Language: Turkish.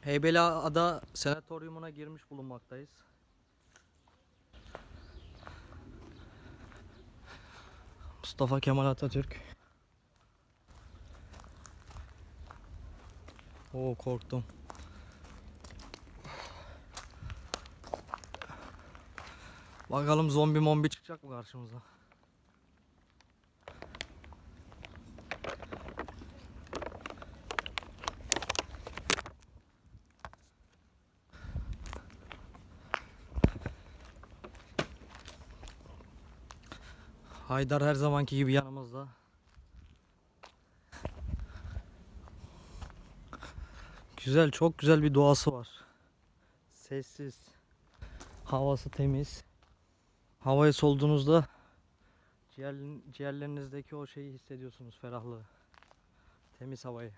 Heybeliada Senatoryumuna girmiş bulunmaktayız. Mustafa Kemal Atatürk. Oo korktum. Bakalım zombi mombi çıkacak mı karşımıza? Haydar her zamanki gibi yanımızda. Güzel, çok güzel bir doğası var. Sessiz. Havası temiz. Havayı solduğunuzda ciğer, ciğerlerinizdeki o şeyi hissediyorsunuz, ferahlığı. Temiz havayı.